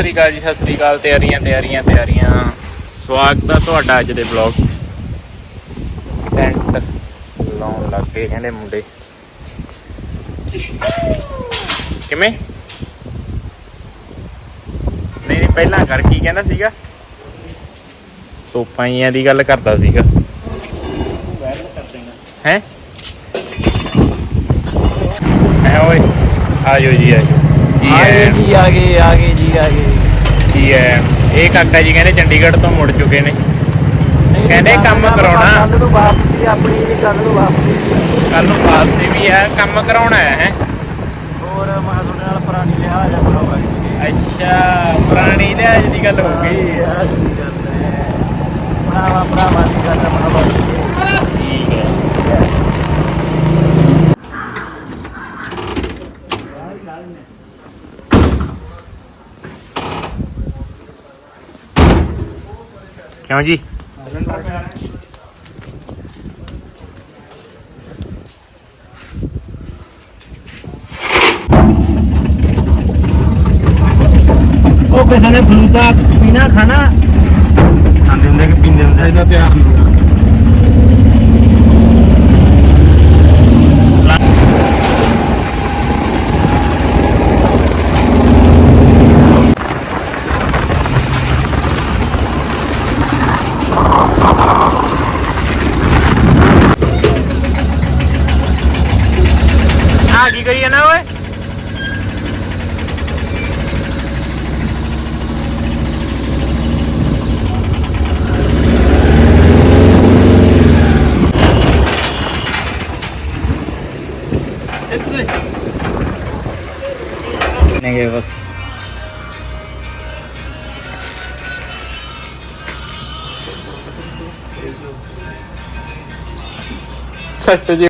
ਸ੍ਰੀ ਅਕਾਲ ਜੀ ਸਤਿ ਸ੍ਰੀ ਅਕਾਲ ਤਿਆਰੀਆਂ ਤਿਆਰੀਆਂ ਤਿਆਰੀਆਂ। ਸਵਾਗਤ ਆ ਤੁਹਾਡਾ ਅੱਜ ਦੇ ਵਲੌਗ 'ਚ। ਟੈਂਟ ਲਾਉਣ ਲੱਗ ਗਏ ਕਹਿੰਦੇ ਮੁੰਡੇ। ਕਿਵੇਂ? ਨਹੀਂ ਪਹਿਲਾਂ ਕਰ, ਕੀ ਕਹਿੰਦਾ ਸੀਗਾ? ਤੋਪਾਈਆਂ ਦੀ ਗੱਲ ਕਰਦਾ ਸੀਗਾ। ਹੈ? ਹੈ ਓਏ ਆਜੋ ਜੀ ਆਜੋ ਜੀ ਆ ਗਏ ਆ ਗਏ, ਆ ਇਹ ਕਾਕਾ ਜੀ ਕਹਿੰਦੇ ਚੰਡੀਗੜ੍ਹ ਤੋਂ ਮੁੜ ਚੁੱਕੇ ਨੇ। ਕਹਿੰਦੇ ਕੰਮ ਕਰਾਉਣਾ। ਕੱਲ ਨੂੰ ਵਾਪਸੀ ਆਪਣੀ ਜੀ ਕੱਲ ਨੂੰ ਵਾਪਸੀ ਕੱਲ ਨੂੰ ਵਾਪਸੀ ਵੀ ਹੈ ਕੰਮ ਕਰਾਉਣਾ ਹੈ ਹੈਂ? ਹੋਰ ਮੈਂ ਤੁਹਾਡੇ ਨਾਲ ਪੁਰਾਣੀ ਲਿਹਾਜ਼ ਆ ਜੀ ਅੱਛਾ ਪੁਰਾਣੀ ਲਿਹਾਜ਼ ਦੀ ਗੱਲ ਹੋ ਗਈ। ਭਰਾਵਾ ਭਰਾਵਾ ਦੀ ਗੱਲ ਆ ਕਿਉਂ ਜੀ? ਉਹ ਕਿਸੇ ਨੇ ਫਲੂਦਾ ਪੀਣਾ ਖਾਣਾ? ਖਾਂਦੇ ਹੁੰਦੇ ਕਿ ਪੀਂਦੇ ਹੁੰਦੇ ਇਹਦਾ ਤਿਆਰ ਨਹੀਂ Dog, you going another way? नहीं बस सट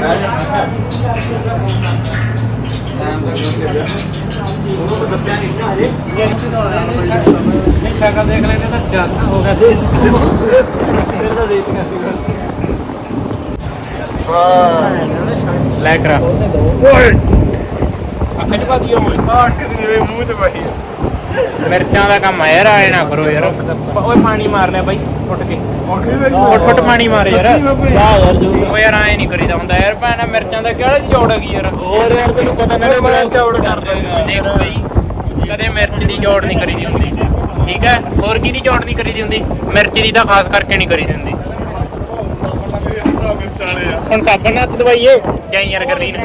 ਨਹੀਂ ਨਾ ਹਜੇ ਨਹੀਂ ਸ਼ਕਲ ਦੇਖ ਲੈਂਦੇ ਤਾਂ ਜਾਸਾ ਹੋ ਗਿਆ ਸੀ ਫਿਰ ਤਾਂ ਦੇਖ ਗਿਆ ਸੀ ਲੈ ਕਰਾ। ਓਏ। ਅੱਖ ਚ ਭਾਦੀ ਓਏ ਆ ਕਿਸ ਨੇ ਮੂੰਹ ਤੇ ਪਾਈ ਮਿਰਚਾਂ ਦਾ ਕੰਮ ਆ ਯਾਰ ਆਏ ਨਾ ਕਰੋ ਯਾਰ। ਓਏ ਪਾਣੀ ਮਾਰ ਲਿਆ ਬਾਈ ਉੱਠ ਕੇ। ਉੱਠ ਉੱਠ ਪਾਣੀ ਮਾਰ ਯਾਰ। ਵਾਹ ਯਾਰ ਜੋ ਓਏ ਯਾਰ ਆਏ ਨਹੀਂ ਕਰੀਦਾ ਹੁੰਦਾ ਯਾਰ ਭੈਣਾ ਮਿਰਚਾਂ ਦਾ ਕਿਹੜਾ ਜੋੜ ਹੈਗੀ ਯਾਰ। ਹੋਰ ਯਾਰ ਤੈਨੂੰ ਪਤਾ ਨਾ ਮੈਂ ਚੌੜ ਕਰਦੇ ਦੇਖ ਬਈ ਕਦੇ ਮਿਰਚ ਦੀ ਜੋੜ ਨਹੀਂ ਕਰੀਦੀ ਹੁੰਦੀ। ਠੀਕ ਹੈ? ਹੋਰ ਕੀ ਦੀ ਜੋੜ ਨਹੀਂ ਕਰੀਦੀ ਹੁੰਦੀ? ਮਿਰਚ ਦੀ ਤਾਂ ਖਾਸ ਕਰਕੇ ਨਹੀਂ ਕਰੀਦੀ ਹੁੰਦੀ। ਹੁਣ ਸਾਬਣ ਨਾਲ ਦਵਾਈਏ। ਜਾਂ ਯਾਰ ਕਰੀ ਨਾ?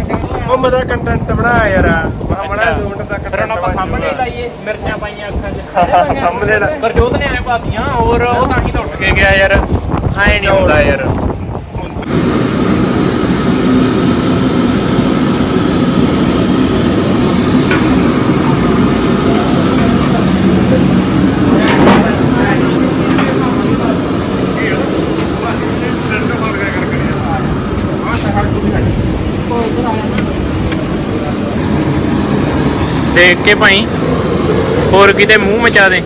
ਉਹ ਮਜ਼ਾ ਕੰਟੈਂਟ ਬਣਾ ਯਾਰ। ਮਾ ਬਣਾ ਦੋ ਮਿੰਟ ਫਿਰ ਹੁਣ ਆਪਾਂ ਸਾਹਮਣੇ ਲਾਈਏ ਮਿਰਚਾਂ ਪਾਈਆਂ ਅੱਖਾਂ 'ਚ। ਸਾਹਮਣੇ ਲਾ। ਪਰ ਜੋਤ ਨੇ ਐ ਪਾਤੀਆਂ ਹੋਰ ਉਹ ਤਾਂ ਹੀ ਤਾਂ ਉੱਠ ਕੇ ਗਿਆ ਯਾਰ। ਐ ਨਹੀਂ ਹੁੰਦਾ ਯਾਰ। ਦੇਖ ਕੇ ਭਾਈ। ਹੋਰ ਕਿਤੇ ਮੂੰਹ ਮਚਾ ਦੇ।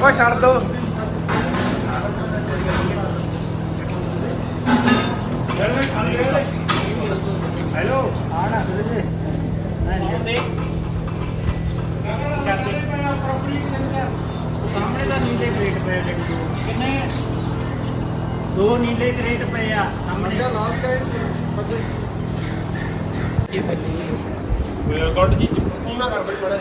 ਬਸ ਛੱਡ ਦੋ। ਹੈਲੋ ਆਣਾ ਸਾਹਮਣੇ ਤਾਂ ਨੀਲੇ ਕਰੇਟ ਪਏ ਨੇ ਕਿੰਨੇ? ਦੋ ਨੀਲੇ ਕਰੇਟ ਪਏ ਆ ਸਾਹਮਣੇ। ਗੁੱਡ ਜੀ ਨੀਮਾ ਕਰ ਬੜੀ ਬੜਾ